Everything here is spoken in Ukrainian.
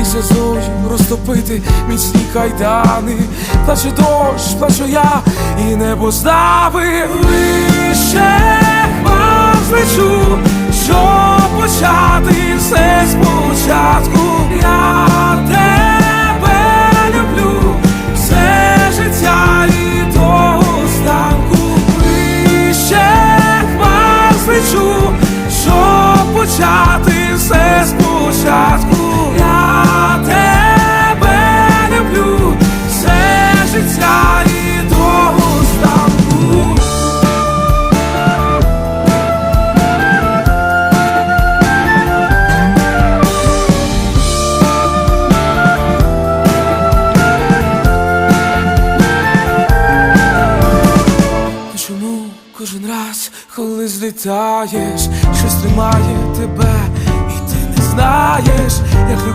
і сльозою розтопити міцні кайдани. Плаче дощ, плачу я, і небо знави вище мав злечу, кожен раз, коли злітаєш, щось тримає тебе, і ти не знаєш, як любов.